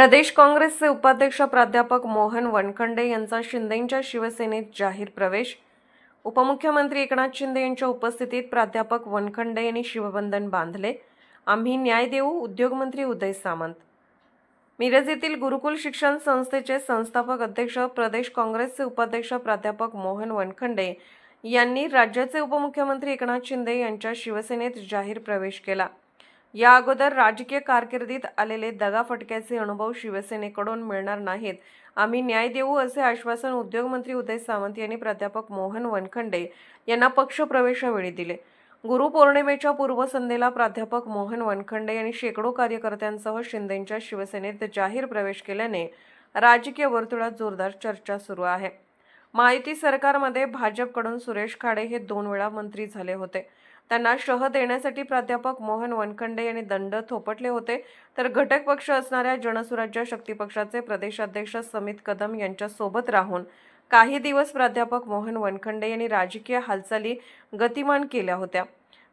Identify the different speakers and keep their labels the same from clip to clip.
Speaker 1: प्रदेश काँग्रेसचे उपाध्यक्ष प्राध्यापक मोहन वनखंडे यांचा शिंदेंच्या शिवसेनेत जाहीर प्रवेश. उपमुख्यमंत्री एकनाथ शिंदे यांच्या उपस्थितीत प्राध्यापक वनखंडे यांनी शिवबंधन बांधले. आम्ही न्याय देऊ उद्योगमंत्री उदय सामंत. मिरज येथील गुरुकुल शिक्षण संस्थेचे संस्थापक अध्यक्ष प्रदेश काँग्रेसचे उपाध्यक्ष प्राध्यापक मोहन वनखंडे यांनी राज्याचे उपमुख्यमंत्री एकनाथ शिंदे यांच्या शिवसेनेत जाहीर प्रवेश केला. या अगोदर राजकीय कारकिर्दीत आलेले दगाफटक्याचे अनुभव शिवसेनेकडून मिळणार नाहीत. आम्ही न्याय देऊ असे आश्वासन उद्योगमंत्री उदय सामंत यांनी प्राध्यापक मोहन वनखंडे यांना पक्षप्रवेशावेळी दिले. गुरुपौर्णिमेच्या पूर्वसंध्येला प्राध्यापक मोहन वनखंडे यांनी शेकडो कार्यकर्त्यांसह शिंदेंच्या शिवसेनेत जाहीर प्रवेश केल्याने राजकीय वर्तुळात जोरदार चर्चा सुरू आहे. महायुती सरकारमध्ये भाजपकडून सुरेश खाडे हे दोन वेळा मंत्री झाले होते. त्यांना शह देण्यासाठी प्राध्यापक मोहन वनखंडे यांनी दंड थोपटले होते. तर घटक पक्ष असणाऱ्या जनसुराज्य शक्ती पक्षाचे प्रदेशाध्यक्ष समित कदम यांच्यासोबत राहून काही दिवस प्राध्यापक मोहन वनखंडे यांनी राजकीय हालचाली गतिमान केल्या होत्या.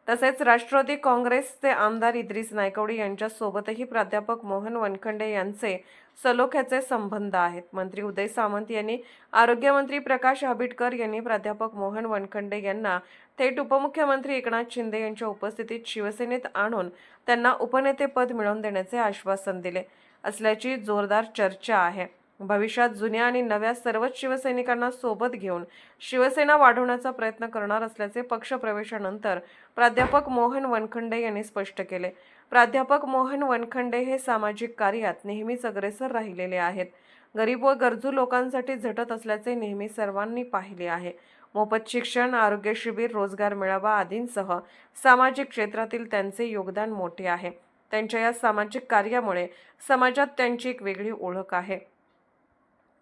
Speaker 1: तसेच राष्ट्रवादी काँग्रेसचे आमदार इद्रिस नायकवडी यांच्यासोबतही प्राध्यापक मोहन वनखंडे यांचे सलोख्याचे संबंध आहेत. मंत्री उदय सामंत यांनी आरोग्यमंत्री प्रकाश आबिटकर यांनी प्राध्यापक मोहन वनखंडे यांना थेट उपमुख्यमंत्री एकनाथ शिंदे यांच्या उपस्थितीत शिवसेनेत आणून त्यांना उपनेतेपद मिळवून देण्याचे आश्वासन दिले असल्याची जोरदार चर्चा आहे. भविष्यात जुन्या आणि नव्या सर्वच शिवसैनिकांना सोबत घेऊन शिवसेना वाढवण्याचा प्रयत्न करणार असल्याचे पक्षप्रवेशानंतर प्राध्यापक मोहन वनखंडे यांनी स्पष्ट केले. प्राध्यापक मोहन वनखंडे हे सामाजिक कार्यात नेहमीच अग्रेसर राहिलेले आहेत. गरीब व गरजू लोकांसाठी झटत असल्याचे नेहमी सर्वांनी पाहिले आहे. मोफत शिक्षण आरोग्य शिबिर रोजगार मेळावा आदींसह सामाजिक क्षेत्रातील त्यांचे योगदान मोठे आहे. त्यांच्या या सामाजिक कार्यामुळे समाजात त्यांची एक वेगळी ओळख आहे.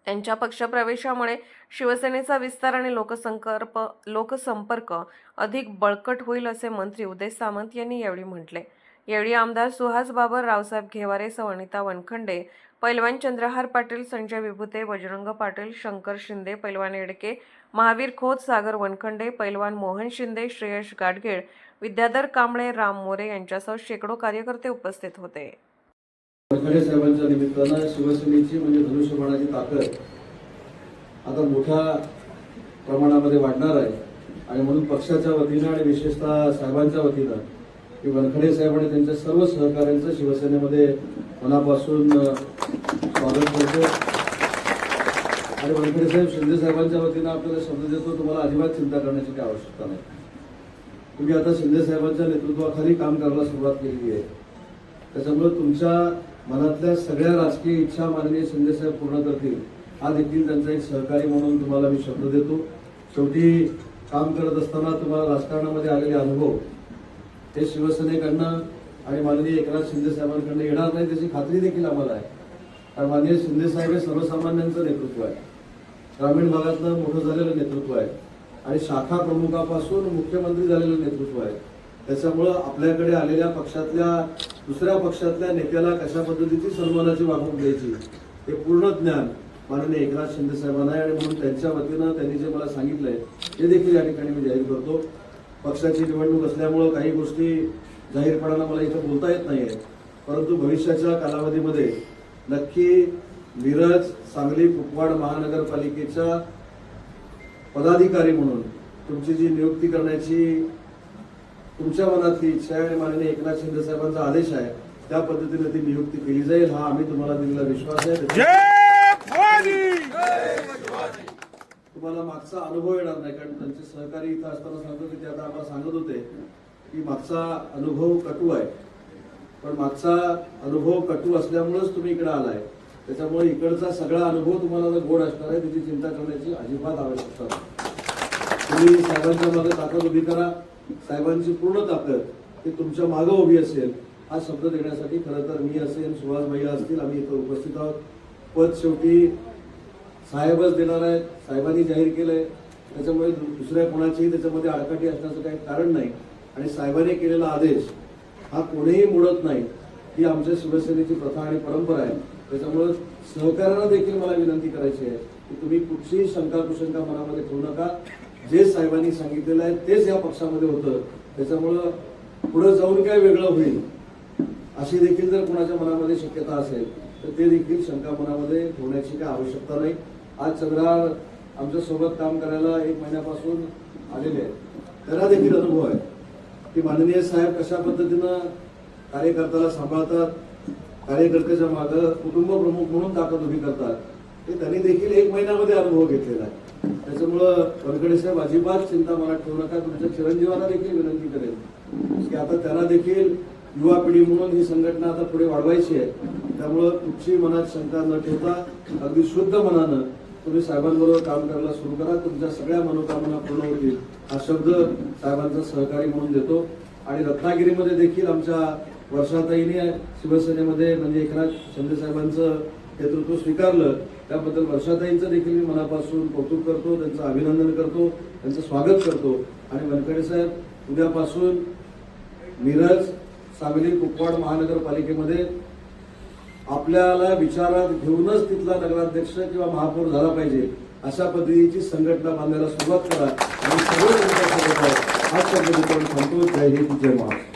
Speaker 1: त्यांच्या पक्षप्रवेशामुळे शिवसेनेचा विस्तार आणि लोकसंकर्प लोकसंपर्क अधिक बळकट होईल असे मंत्री उदय सामंत यांनी यावेळी म्हटले. यावेळी आमदार सुहास बाबर रावसाहेब घेवारे सवनिता वनखंडे पैलवान चंद्रहार पाटील संजय विभुते बजरंग पाटील शंकर शिंदे पैलवान येडके महावीर खोत सागर वनखंडे पैलवान मोहन शिंदे श्रेयश गाडगीळ विद्याधर कांबळे राम मोरे यांच्यासह शेकडो कार्यकर्ते उपस्थित होते.
Speaker 2: खडे साहेबांच्या निमित्तानं शिवसेनेची म्हणजे धनुष्यबाणाची ताकद आता मोठ्या प्रमाणामध्ये वाढणार आहे. आणि म्हणून पक्षाच्या वतीनं आणि विशेषतः साहेबांच्या वतीनं की वनखडे साहेब आणि त्यांच्या सर्व सहकाऱ्यांचं शिवसेनेमध्ये मनापासून स्वागत करतो. आणि वनखडे साहेब शिंदे साहेबांच्या वतीनं आपल्याला शब्द देतो तुम्हाला अजिबात चिंता करण्याची काही आवश्यकता नाही. तुम्ही आता शिंदे साहेबांच्या नेतृत्वाखाली काम करायला सुरुवात केलेली आहे. त्याच्यामुळे तुमच्या मनातल्या सगळ्या राजकीय इच्छा माननीय शिंदे साहेब पूर्ण करतील हा देखील त्यांचा एक सहकारी म्हणून तुम्हाला मी शब्द देतो. शेवटी काम करत असताना तुम्हाला राजकारणामध्ये आलेले अनुभव हे शिवसेनेकडनं आणि माननीय एकनाथ शिंदे साहेबांकडनं येणार नाही त्याची खात्री देखील आम्हाला आहे. कारण माननीय शिंदे साहेब हे सर्वसामान्यांचं नेतृत्व आहे. ग्रामीण भागातलं मोठं झालेलं नेतृत्व आहे. आणि शाखा प्रमुखापासून मुख्यमंत्री झालेलं नेतृत्व आहे. त्याच्यामुळं आपल्याकडे आलेल्या पक्षातल्या दुसऱ्या पक्षातल्या नेत्याला कशा पद्धतीची सन्मानाची वागणूक द्यायची हे पूर्ण ज्ञान माननीय एकनाथ शिंदे साहेबांना आहे आणि म्हणून त्यांच्या वतीनं त्यांनी जे मला सांगितलंय ते देखील या ठिकाणी मी जाहीर करतो. पक्षाची निवडणूक असल्यामुळं काही गोष्टी जाहीरपणानं मला इथं बोलता येत नाहीये परंतु भविष्याच्या कालावधीमध्ये नक्की मिरज सांगली कुपवाड महानगरपालिकेच्या पदाधिकारी म्हणून तुमची जी नियुक्ती करण्याची तुमच्या मनातली इच्छा आहे आणि माननीय एकनाथ शिंदे साहेबांचा आदेश आहे. त्या पद्धतीने ती नियुक्ती केली जाईल. हा आम्ही तुम्हाला दिलेला विश्वास आहे. तुम्हाला मागचा अनुभव येणार नाही कारण त्यांचे सहकारी इथं असताना सांगतो की ते आता आम्हाला सांगत होते की मागचा अनुभव कटू आहे. पण मागचा अनुभव कटू असल्यामुळेच तुम्ही इकडे आलाय. त्याच्यामुळे इकडचा सगळा अनुभव तुम्हाला जर गोड असणार आहे त्याची चिंता करण्याची अजिबात आवश्यकता तुम्ही साहेबांच्या मागे ताकद उभी करा. साहेबांची पूर्ण ताकद ते तुमच्या मागं उभी असेल हा शब्द देण्यासाठी खरं तर मी असेल सुहास भैया असतील आम्ही इथं उपस्थित आहोत. पद शेवटी साहेबच देणार आहेत साहेबांनी जाहीर केलंय. त्याच्यामुळे दु- दुसऱ्या कोणाचीही त्याच्यामध्ये आडकाठी असण्याचं काही कारण नाही. आणि साहेबांनी केलेला आदेश हा कोणीही मोडत नाही. ही आमच्या शिवसेनेची प्रथा आणि परंपरा आहे. त्याच्यामुळं सहकार्यांना देखील मला विनंती करायची आहे की तुम्ही कुठचीही शंका कुशंका मनामध्ये ठेवू नका. जे साहेबांनी सांगितलेलं आहे तेच या पक्षामध्ये होतं. त्याच्यामुळं पुढे जाऊन काय वेगळं होईल अशी देखील जर कोणाच्या मनामध्ये शक्यता असेल तर ते देखील शंका मनामध्ये ठेवण्याची काही आवश्यकता नाही. आज चंद्रहार आमच्यासोबत काम करायला एक महिन्यापासून आलेले आहेत. त्याला देखील अनुभव आहे. की माननीय साहेब कशा पद्धतीनं कार्यकर्त्याला सांभाळतात कार्यकर्त्याच्या मागं कुटुंब प्रमुख म्हणून ताकद उभी करतात हे त्यांनी देखील एक महिन्यामध्ये अनुभव घेतलेला आहे. त्याच्यामुळं वनकडे साहेब अजिबात चिंता मनात ठेवू नका. तुमच्या चिरंजीवांना देखील विनंती करेल की आता त्यांना देखील युवा पिढी म्हणून ही संघटना आता पुढे वाढवायची आहे. त्यामुळं कुठची मनात शंका न ठेवता अगदी शुद्ध मनानं तुम्ही साहेबांबरोबर काम करायला सुरू करा. तुमच्या सगळ्या मनोकामना पूर्ण होतील. हा शब्द साहेबांचा सहकारी म्हणून देतो. आणि रत्नागिरीमध्ये देखील आमच्या वर्षाताईने शिवसेनेमध्ये म्हणजे एकनाथ शिंदे साहेबांचं नेतृत्व स्वीकारलं. त्याबद्दल वर्षाताईंचं देखील मी मनापासून कौतुक करतो त्यांचं अभिनंदन करतो त्यांचं स्वागत करतो. आणि वनकडे साहेब उद्यापासून मिरज सांगली कुपवाड महानगरपालिकेमध्ये आपल्याला विचारात घेऊनच तिथला नगराध्यक्ष किंवा महापौर झाला पाहिजे अशा पद्धतीची संघटना बांधायला सुरुवात करा. आणि सगळे तुमच्यासोबत आहेत शब्द थांबतो. जय हिंद जय महाराष्ट्र.